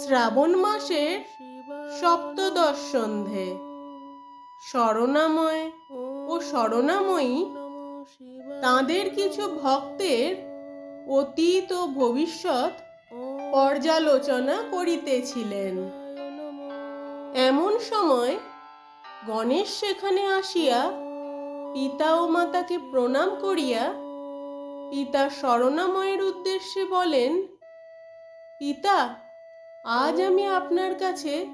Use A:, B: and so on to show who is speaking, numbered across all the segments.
A: শ্রাবণ মাসের সপ্তদশ সন্ধে। শরণাময় ও শরণাময়ী তাঁদের কিছু ভক্তের অতীত ও ভবিষ্যৎ পর্যালোচনা করিতেছিলেন। এমন সময় গণেশ সেখানে আসিয়া পিতা ও মাতাকে প্রণাম করিয়া পিতা শরণাময়ের উদ্দেশ্যে বলেন, পিতা আজ আমি আপনার কাছে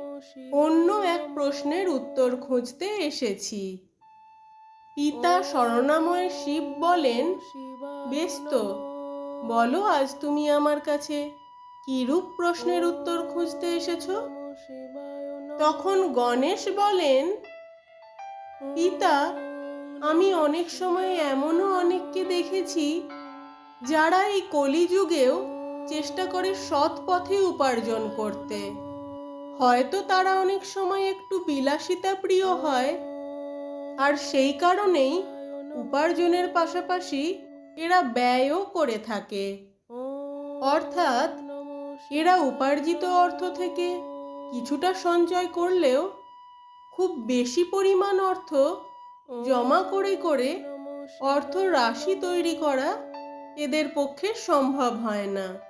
A: অন্য এক প্রশ্নের উত্তর খুঁজতে এসেছি। পিতা শরণাময় শিব বলেন বেশ তো বলো আজ তুমি আমার কাছে কিরূপ প্রশ্নের উত্তর খুঁজতে এসেছ? তখন গণেশ বলেন, পিতা, আমি অনেক সময় এমনও অনেককে দেখেছি যারা এই কলিযুগেও চেষ্টা করে সৎ পথে উপার্জন করতে। হয়তো তারা অনেক সময় একটু বিলাসিতা প্রিয় হয়। আর সেই কারণেই উপার্জনের পাশাপাশি এরা ব্যয়ও করে থাকে। অর্থাৎ এরা উপার্জিত অর্থ থেকে কিছুটা সঞ্চয় করলেও খুব বেশি পরিমাণ অর্থ জমা করে করে অর্থ রাশি তৈরি করা এদের পক্ষে সম্ভব হয় না।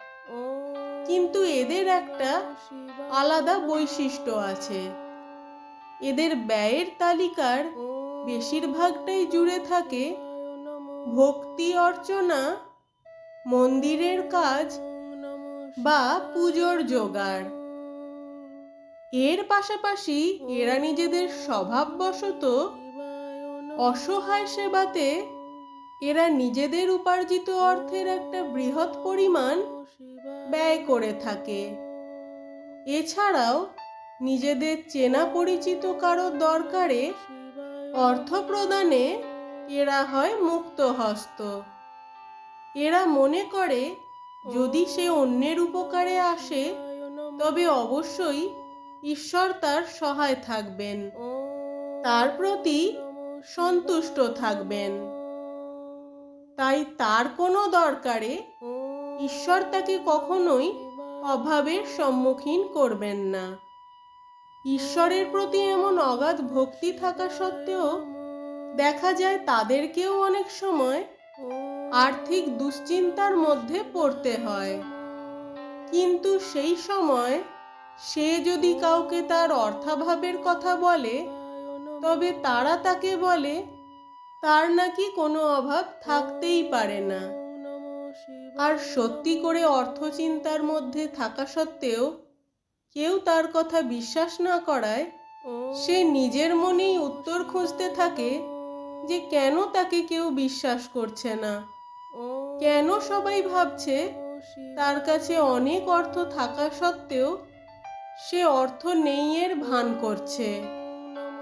A: কিন্তু এদের একটা আলাদা বৈশিষ্ট্য আছে। এদের ব্যয়ের তালিকার বেশিরভাগটাই জুড়ে থাকে ভক্তি অর্চনা, মন্দিরের কাজ বা পুজোর জোগাড়। এর পাশাপাশি এরা নিজেদের স্বভাববশত অসহায় সেবাতে এরা নিজেদের উপার্জিত অর্থের একটা বৃহৎ পরিমাণ ব্যয় করে থাকে। এছাড়াও, নিজেদের চেনা পরিচিত কারও দরকারে অর্থ প্রদানে এরা হয় মুক্ত হস্ত এরা মনে করে, যদি সে অন্যের উপকারে আসে, তবে অবশ্যই ঈশ্বর তার সহায় থাকবেন। তার প্রতি সন্তুষ্ট থাকবেন। তাই তার কোনো দরকারে ঈশ্বর তাকে কখনোই অভাবের সম্মুখীন করবেন না। ঈশ্বরের প্রতি এমন অগাধ ভক্তি থাকা সত্ত্বেও দেখা যায় তাদেরকেও অনেক সময় আর্থিক দুশ্চিন্তার মধ্যে পড়তে হয়। কিন্তু সেই সময় সে যদি কাউকে তার অর্থাভাবের কথা বলে, তবে তারা তাকে বলে, তার নাকি কোনো অভাব থাকতেই পারে না। আর সত্যি করে অর্থ চিন্তার মধ্যে থাকা সত্ত্বেও কেউ তার কথা বিশ্বাস না করায় সে নিজের মনেই উত্তর খুঁজতে থাকে যে কেন তাকে কেউ বিশ্বাস করছে না। কেন সবাই ভাবছে তার কাছে অনেক অর্থ থাকা সত্ত্বেও সে অর্থ নেই এর ভান করছে।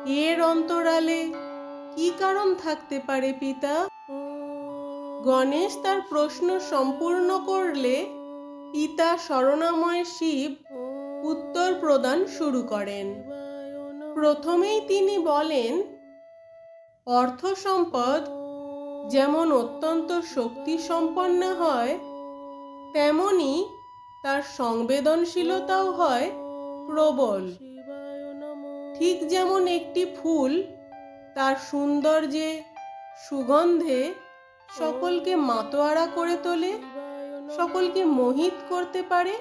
A: এর অন্তরালে কি কারণ থাকতে পারে পিতা? গণেশ তার প্রশ্ন সম্পূর্ণ করলে পিতা শরণাময় শিব উত্তর প্রদান শুরু করেন। প্রথমেই তিনি বলেন, অর্থ সম্পদ যেমন অত্যন্ত শক্তি সম্পন্ন হয়, তেমনি তার সংবেদনশীলতাও হয়, প্রবল। ঠিক যেমন একটি ফুল তার সৌন্দর্যে, সুগন্ধে সকলকে মাতোয়ারা করে তোলে, সকলকে মোহিত করতে পারে,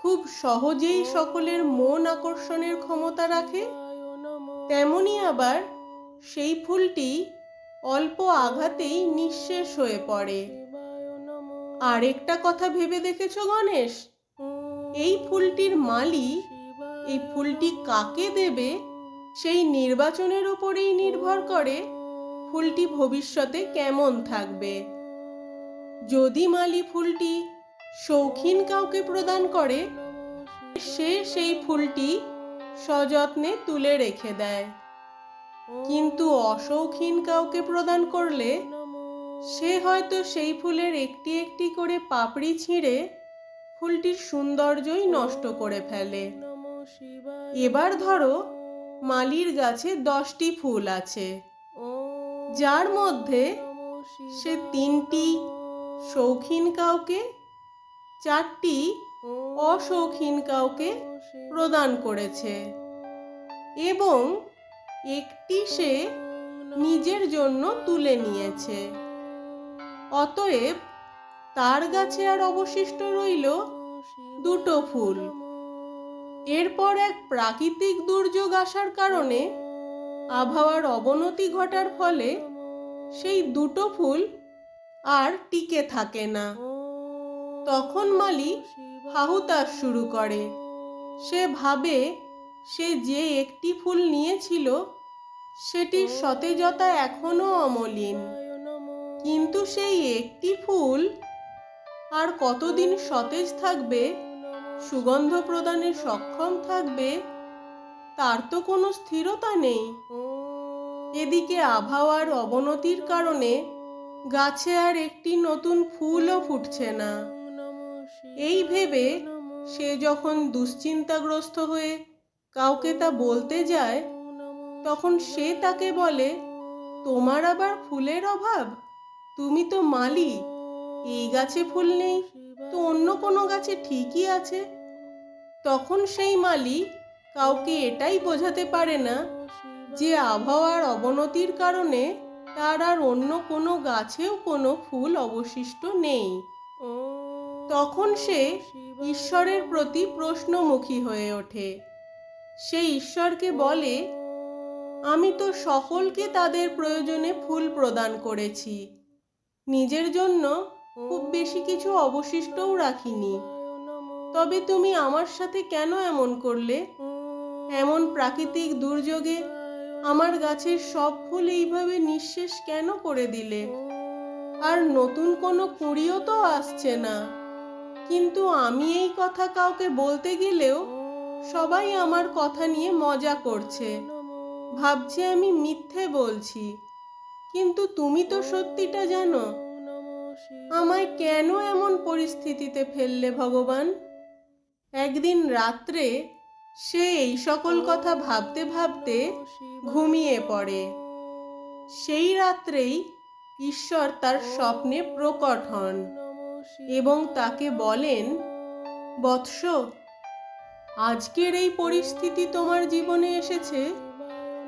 A: খুব সহজেই সকলের মন আকর্ষণের ক্ষমতা রাখে, তেমনি আবার সেই ফুলটি অল্প আঘাতেই নিঃশেষ হয়ে পড়ে। আরেকটা কথা ভেবে দেখেছ, গণেশ? এই ফুলটির মালি এই ফুলটি কাকে দেবে, সেই নির্বাচনের উপরেই নির্ভর করে। ফুলটি ভবিষ্যতে কেমন থাকবে? যদি মালি ফুলটি শৌখিন কাউকে প্রদান করে, সে সেই ফুলটি সযত্নে তুলে রেখে দেয়। কিন্তু অশৌখিন কাউকে প্রদান করলে, সে হয়তো সেই ফুলের একটি একটি করে পাপড়ি ছিঁড়ে ফুলটির সৌন্দর্যই নষ্ট করে ফেলে। এবার ধরো মালির গাছে দশটি ফুল আছে। যার মধ্যে সে তিনটি শৌখিন কাউকে, চারটি অশৌখিন কাউকে প্রদান করেছে এবং একটি সে নিজের জন্য তুলে নিয়েছে। অতএব তার গাছে আর অবশিষ্ট রইল দুটো ফুল। এরপর এক প্রাকৃতিক দুর্যোগ আসার কারণে আবহাওয়ার অবনতি ঘটার ফলে সেই দুটো ফুল আর টিকে থাকে না। তখন মালি হাহুতাশ শুরু করে। সে ভাবে সে যে একটি ফুল নিয়েছিল, সেটির সতেজতা এখনও অমলিন। কিন্তু সেই একটি ফুল আর কতদিন সতেজ থাকবে, সুগন্ধ প্রদানে সক্ষম থাকবে তার তো কোনো স্থিরতা নেই। এদিকে আবহাওয়ার অবনতির কারণে গাছে আর একটি নতুন ফুলও ফুটছে না। এই ভেবে সে যখন দুশ্চিন্তাগ্রস্ত হয়ে কাউকে তা বলতে যায়, তখন সে তাকে বলে, তোমার আবার ফুলের অভাব? তুমি তো মালি এই গাছে ফুল নেই, তো অন্য কোনো গাছে ঠিকই আছে? তখন সেই মালি কাউকে এটাই বোঝাতে পারে না যে আবহাওয়ার অবনতির কারণে তার আর অন্য কোনো গাছেও কোনো ফুল অবশিষ্ট নেই। তখন সে ঈশ্বরের প্রতি প্রশ্নমুখী হয়ে ওঠে। সে ঈশ্বরকে বলে, আমি তো সকলকে তাদের প্রয়োজনে ফুল প্রদান করেছি। নিজের জন্য খুব বেশি কিছু অবশিষ্টও রাখিনি। তবে তুমি আমার সাথে কেন এমন করলে? এমন প্রাকৃতিক দুর্যোগে আমার গাছের সব ফুল এইভাবে নিঃশেষ কেন করে দিলে? আর নতুন কোনো কুড়িও তো আসছে না। কিন্তু আমি এই কথা কাউকে বলতে গেলেও সবাই আমার কথা নিয়ে মজা করছে। ভাবছে আমি মিথ্যে বলছি। কিন্তু তুমি তো সত্যিটা জানো। আমায় কেন এমন পরিস্থিতিতে ফেললে ভগবান? একদিন রাত্রে সে এই সকল কথা ভাবতে ভাবতে ঘুমিয়ে পড়ে। সেই রাত্রেই ঈশ্বর তার স্বপ্নে প্রকট হন এবং তাকে বলেন, বৎস, আজকের এই পরিস্থিতি তোমার জীবনে এসেছে।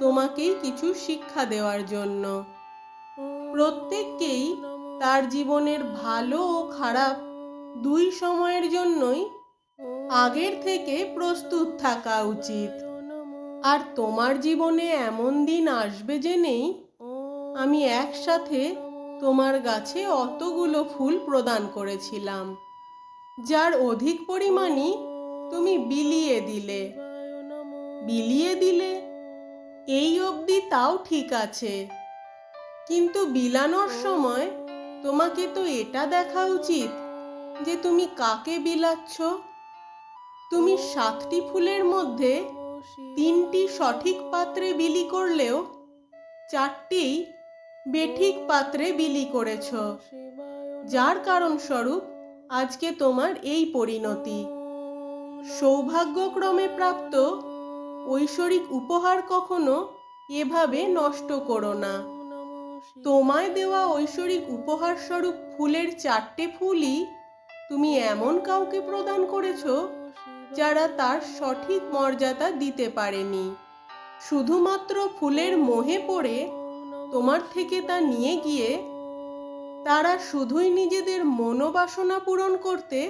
A: তোমাকেই কিছু শিক্ষা দেওয়ার জন্য। প্রত্যেককেই তার জীবনের ভালো ও খারাপ দুই সময়ের জন্যই আগের থেকে প্রস্তুত থাকা উচিত। আর তোমার জীবনে এমন দিন আসবে জেনেই আমি একসাথে তোমার গাছে অতগুলো ফুল প্রদান করেছিলাম, যার অধিক পরিমাণই তুমি বিলিয়ে দিলে। বিলিয়ে দিলে? এই অবধি তাও ঠিক আছে। কিন্তু বিলানোর সময় তোমাকে তো এটা দেখা উচিত যে তুমি কাকে বিলাচ্ছ? তুমি সাতটি ফুলের মধ্যে তিনটি সঠিক পাত্রে বিলি করলেও চারটি বেঠিক পাত্রে বিলি করেছ। যার কারণ স্বরূপ আজকে তোমার এই পরিণতি। সৌভাগ্যক্রমে প্রাপ্ত ঐশ্বরিক উপহার কখনো এভাবে নষ্ট করো না। তোমায় দেওয়া ঐশ্বরিক উপহার স্বরূপ ফুলের চারটে ফুলই তুমি এমন কাউকে প্রদান করেছ যারা তার সঠিক মর্যাদা দিতে পারেনি। শুধুমাত্র ফুলের মোহে পড়ে তোমার থেকে তা নিয়ে গিয়ে তারা শুধুই নিজেদের মনোবাসনা পূরণ করতে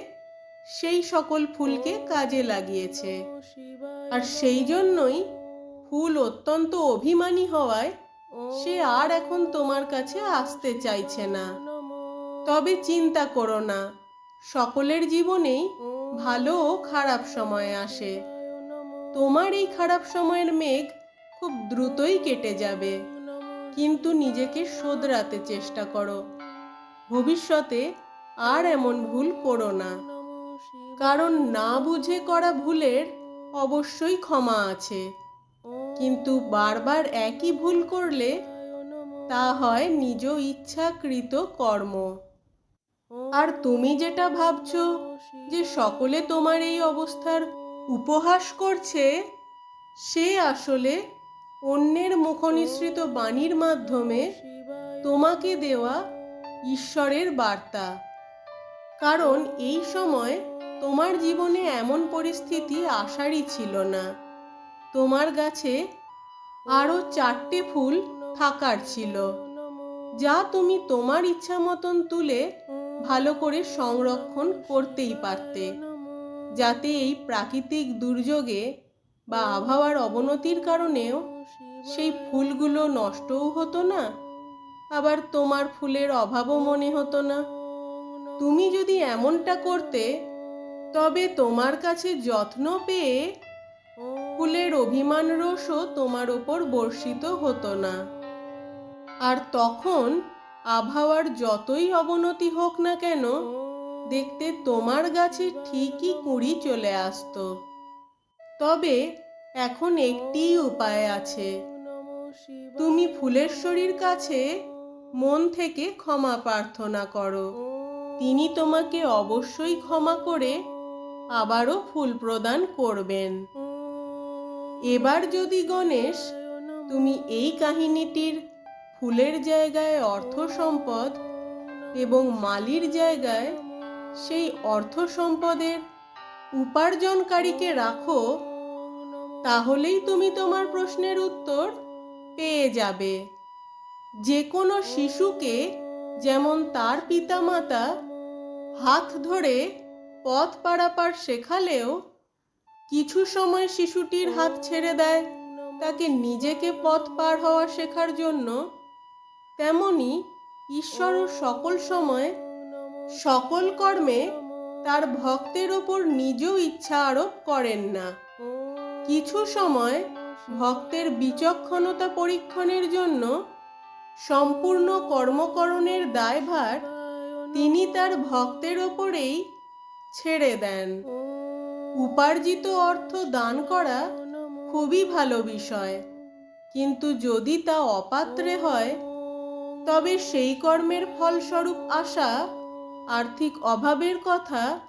A: সেই সকল ফুলকে কাজে লাগিয়েছে। আর সেই জন্যই ফুল অত্যন্ত অভিমানী হওয়ায় সে আর এখন তোমার কাছে আসতে চাইছে না। তবে চিন্তা করো না, সকলের জীবনেই ভালো ও খারাপ সময় আসে। তোমার এই খারাপ সময়ের মেঘ খুব দ্রুতই কেটে যাবে। কিন্তু নিজেকে শোধরাতে চেষ্টা করো। ভবিষ্যতে আর এমন ভুল করো না। কারণ না বুঝে করা ভুলের অবশ্যই ক্ষমা আছে। কিন্তু বারবার একই ভুল করলে তা হয় নিজ ইচ্ছাকৃত কর্ম। আর তুমি যেটা ভাবছ যে সকলে তোমার এই অবস্থার উপহাস করছে, সে আসলে অন্যের মুখনিসৃত বাণীর মাধ্যমে তোমাকে দেওয়া ঈশ্বরের বার্তা। কারণ এই সময় তোমার জীবনে এমন পরিস্থিতি আসারই ছিল না। তোমার গাছে আরও চারটে ফুল থাকার ছিল, যা তুমি তোমার ইচ্ছা মতন তুলে ভালো করে সংরক্ষণ করতেই পারতে। যাতে এই প্রাকৃতিক দুর্যোগে বা আবহাওয়ার অবনতির কারণেও সেই ফুলগুলো নষ্টও হতো না, আবার তোমার ফুলের অভাবও মনে হতো না। তুমি যদি এমনটা করতে, তবে তোমার কাছে যত্ন পেয়ে ফুলের অভিমান রসও তোমার ওপর বর্ষিত হতো না। আর তখন আবহাওয়ার যতই অবনতি হোক না কেন দেখতে তোমার গাছে ঠিকই কুঁড়ি চলে আসত। তবে এখন একটি উপায় আছে। তুমি ফুলেশ্বরীর কাছে মন থেকে ক্ষমা প্রার্থনা করো। তিনি তোমাকে অবশ্যই ক্ষমা করে আবারও ফুল প্রদান করবেন। এবার যদি গণেশ তুমি এই কাহিনীটির ফুলের জায়গায় অর্থ সম্পদ এবং মালির জায়গায় সেই অর্থ সম্পদের উপার্জনকারীকে রাখো, তাহলেই তুমি তোমার প্রশ্নের উত্তর পেয়ে যাবে। যে কোনো শিশুকে যেমন তার পিতামাতা হাত ধরে পথ পারাপার শেখালেও, কিছু সময় শিশুটির হাত ছেড়ে দেয়, তাকে নিজেকে পথ পার হওয়া শেখার জন্য তেমনি ঈশ্বরও সকল সময় সকল কর্মে তার ভক্তের ওপর নিজেও ইচ্ছা আরোপ করেন না। কিছু সময় ভক্তের বিচক্ষণতা পরীক্ষণের জন্য সম্পূর্ণ কর্মকরণের দায়ভার তিনি তার ভক্তের ওপরেই ছেড়ে দেন। উপার্জিত অর্থ দান করা খুবই ভালো বিষয়। কিন্তু যদি তা অপাত্রে হয় তবে সেই কর্মের ফলস্বরূপ আসা আর্থিক অভাবের কথা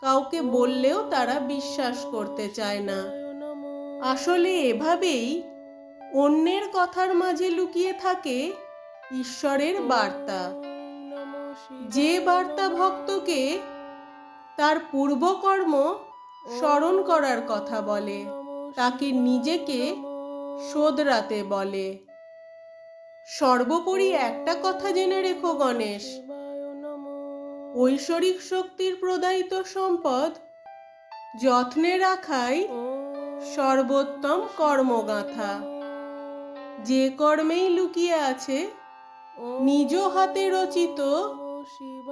A: কাউকে বললেও তারা বিশ্বাস করতে চায় না। আসলে এভাবেই অন্যের কথার মাঝে লুকিয়ে থাকে ঈশ্বরের বার্তা। যে বার্তা ভক্তকে তার পূর্বকর্ম স্মরণ করার কথা বলে, তাকে নিজেকে শোধরাতে বলে। সর্বোপরি একটা কথা জেনে রেখো, গণেশ। ঐশ্বরিক শক্তির প্রদায়িত সম্পদ যত্নে রাখাই সর্বোত্তম কর্মগাথা। যে কর্মেই লুকিয়ে আছে, নিজ হাতে রচিত,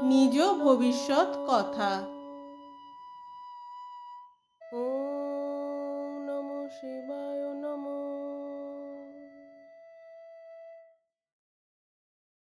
A: নিজ ভবিষ্যৎ কথা।